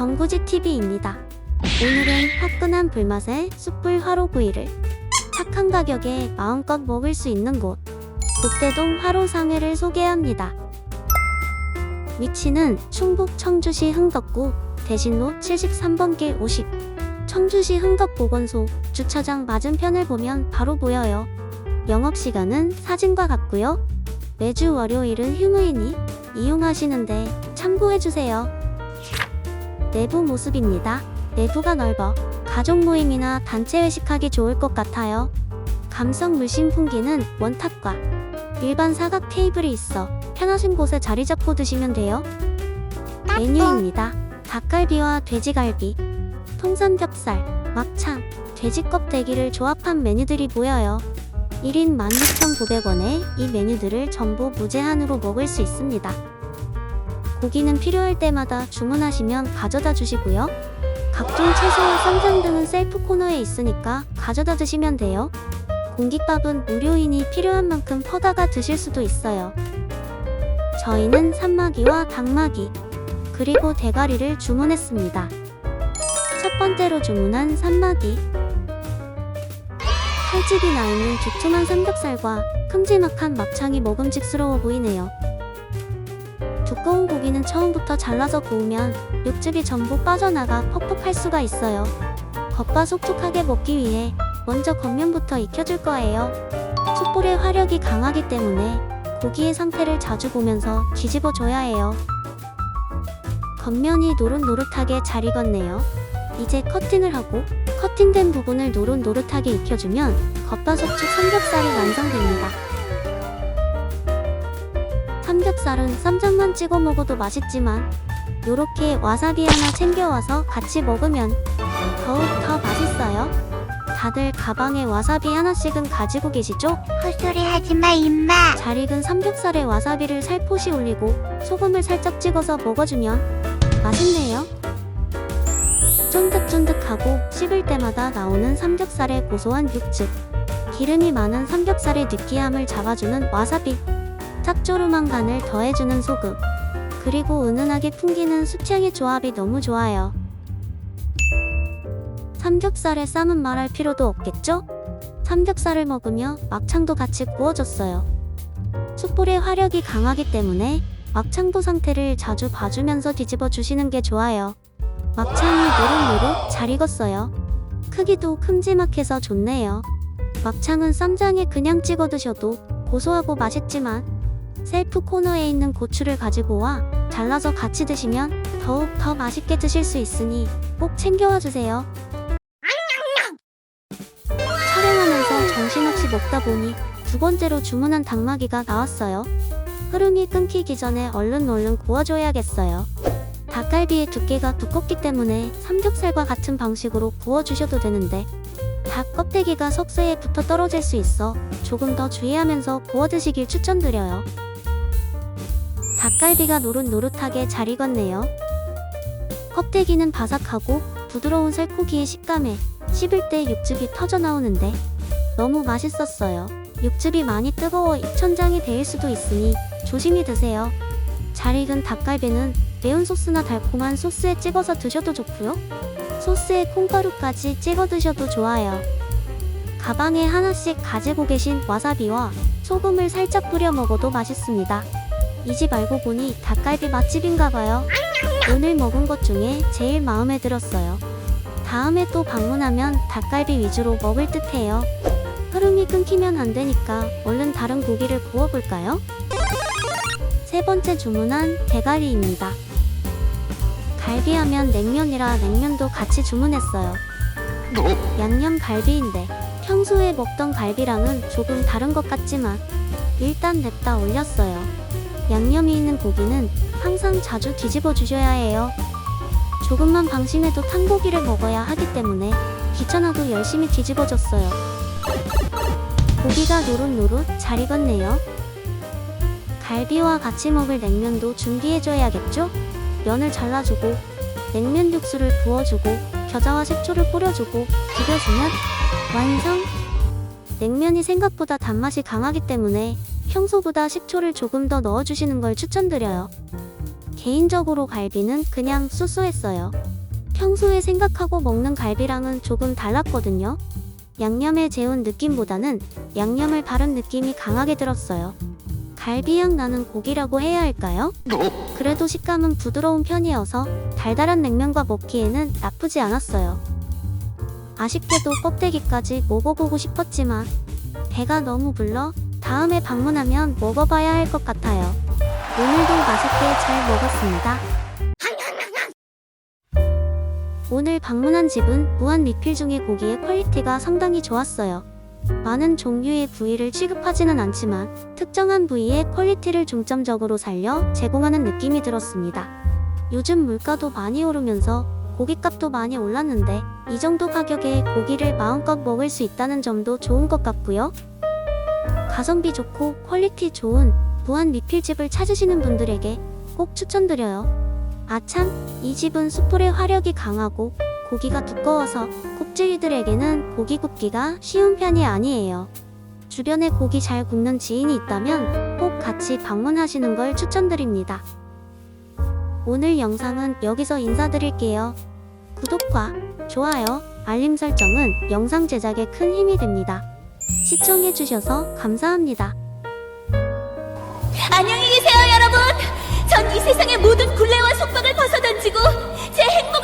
정구지 TV입니다. 오늘은 화끈한 불맛의 숯불 화로구이를 착한 가격에 마음껏 먹을 수 있는 곳 국대동 화로상회를 소개합니다. 위치는 충북 청주시 흥덕구 대신로 73번길 50 청주시 흥덕보건소 주차장 맞은편을 보면 바로 보여요. 영업시간은 사진과 같고요. 매주 월요일은 휴무이니 이용하시는데 참고해주세요. 내부 모습입니다. 내부가 넓어 가족 모임이나 단체 회식하기 좋을 것 같아요. 감성 물씬 풍기는 원탑과 일반 사각 테이블이 있어 편하신 곳에 자리 잡고 드시면 돼요. 메뉴입니다. 닭갈비와 돼지갈비, 통삼겹살, 막창, 돼지 껍데기를 조합한 메뉴들이 보여요. 1인 16,900원에 이 메뉴들을 전부 무제한으로 먹을 수 있습니다. 고기는 필요할 때마다 주문하시면 가져다 주시고요. 각종 채소와 쌈장 등은 셀프 코너에 있으니까 가져다 드시면 돼요. 공깃밥은 무료이니 필요한 만큼 퍼다가 드실 수도 있어요. 저희는 산마기와 닭마기, 그리고 대가리를 주문했습니다. 첫 번째로 주문한 산마기. 칼집이 나 있는 두툼한 삼겹살과 큼지막한 막창이 먹음직스러워 보이네요. 두꺼운 고기는 처음부터 잘라서 구우면 육즙이 전부 빠져나가 퍽퍽할 수가 있어요. 겉바 속촉하게 먹기 위해 먼저 겉면부터 익혀줄 거예요. 숯불의 화력이 강하기 때문에 고기의 상태를 자주 보면서 뒤집어 줘야 해요. 겉면이 노릇노릇하게 잘 익었네요. 이제 커팅을 하고 커팅된 부분을 노릇노릇하게 익혀주면 겉바속촉 삼겹살이 완성됩니다. 삼겹살은 쌈장만 찍어 먹어도 맛있지만 요렇게 와사비 하나 챙겨와서 같이 먹으면 더욱 더 맛있어요. 다들 가방에 와사비 하나씩은 가지고 계시죠? 헛소리 하지마 임마 잘 익은 삼겹살에 와사비를 살포시 올리고 소금을 살짝 찍어서 먹어주면 맛있네요. 쫀득쫀득하고 씹을 때마다 나오는 삼겹살의 고소한 육즙. 기름이 많은 삼겹살의 느끼함을 잡아주는 와사비. 짭조름한 간을 더해주는 소금. 그리고 은은하게 풍기는 수창의 조합이 너무 좋아요. 삼겹살에 쌈은 말할 필요도 없겠죠? 삼겹살을 먹으며 막창도 같이 구워줬어요. 숯불의 화력이 강하기 때문에 막창도 상태를 자주 봐주면서 뒤집어 주시는 게 좋아요. 막창이 노릇노릇 잘 익었어요. 크기도 큼지막해서 좋네요. 막창은 쌈장에 그냥 찍어 드셔도 고소하고 맛있지만 셀프 코너에 있는 고추를 가지고 와 잘라서 같이 드시면 더욱 더 맛있게 드실 수 있으니 꼭 챙겨와 주세요. 촬영하면서 정신없이 먹다 보니 두 번째로 주문한 닭마기가 나왔어요. 흐름이 끊기기 전에 얼른 얼른 구워줘야겠어요. 닭갈비의 두께가 두껍기 때문에 삼겹살과 같은 방식으로 구워주셔도 되는데 닭 껍데기가 석쇠에 붙어 떨어질 수 있어 조금 더 주의하면서 구워 드시길 추천드려요. 닭갈비가 노릇노릇하게 잘 익었네요. 껍데기는 바삭하고 부드러운 살코기의 식감에 씹을 때 육즙이 터져 나오는데 너무 맛있었어요. 육즙이 많이 뜨거워 입천장이 데일 수도 있으니 조심히 드세요. 잘 익은 닭갈비는 매운 소스나 달콤한 소스에 찍어서 드셔도 좋고요. 소스에 콩가루까지 찍어 드셔도 좋아요. 가방에 하나씩 가지고 계신 와사비와 소금을 살짝 뿌려 먹어도 맛있습니다. 이 집 알고 보니 닭갈비 맛집인가 봐요. 오늘 먹은 것 중에 제일 마음에 들었어요. 다음에 또 방문하면 닭갈비 위주로 먹을 듯 해요. 흐름이 끊기면 안 되니까 얼른 다른 고기를 구워볼까요? 세 번째 주문한 대가리입니다. 갈비하면 냉면이라 냉면도 같이 주문했어요. 양념 갈비인데 평소에 먹던 갈비랑은 조금 다른 것 같지만 일단 냅다 올렸어요. 양념이 있는 고기는 항상 자주 뒤집어 주셔야 해요. 조금만 방심해도 탄 고기를 먹어야 하기 때문에 귀찮아도 열심히 뒤집어 줬어요. 고기가 노릇노릇 잘 익었네요. 갈비와 같이 먹을 냉면도 준비해줘야겠죠? 면을 잘라주고 냉면 육수를 부어주고 겨자와 식초를 뿌려주고 비벼주면 완성! 냉면이 생각보다 단맛이 강하기 때문에 평소보다 식초를 조금 더 넣어주시는 걸 추천드려요. 개인적으로 갈비는 그냥 쏘쏘했어요. 평소에 생각하고 먹는 갈비랑은 조금 달랐거든요. 양념에 재운 느낌보다는 양념을 바른 느낌이 강하게 들었어요. 갈비향 나는 고기라고 해야 할까요? 그래도 식감은 부드러운 편이어서 달달한 냉면과 먹기에는 나쁘지 않았어요. 아쉽게도 껍데기까지 먹어보고 싶었지만 배가 너무 불러 다음에 방문하면 먹어봐야 할 것 같아요. 오늘도 맛있게 잘 먹었습니다. 오늘 방문한 집은 무한 리필 중에 고기의 퀄리티가 상당히 좋았어요. 많은 종류의 부위를 취급하지는 않지만 특정한 부위의 퀄리티를 중점적으로 살려 제공하는 느낌이 들었습니다. 요즘 물가도 많이 오르면서 고깃값도 많이 올랐는데 이 정도 가격에 고기를 마음껏 먹을 수 있다는 점도 좋은 것 같고요. 가성비 좋고 퀄리티 좋은 무한 리필집을 찾으시는 분들에게 꼭 추천드려요. 아참, 이 집은 숯불의 화력이 강하고 고기가 두꺼워서 굽질이들에게는 고기 굽기가 쉬운 편이 아니에요. 주변에 고기 잘 굽는 지인이 있다면 꼭 같이 방문하시는 걸 추천드립니다. 오늘 영상은 여기서 인사드릴게요. 구독과 좋아요, 알림 설정은 영상 제작에 큰 힘이 됩니다. 시청해주셔서 감사합니다. 안녕히 계세요, 여러분. 전 이 세상의 모든 굴레와 속박을 벗어던지고 제 행복을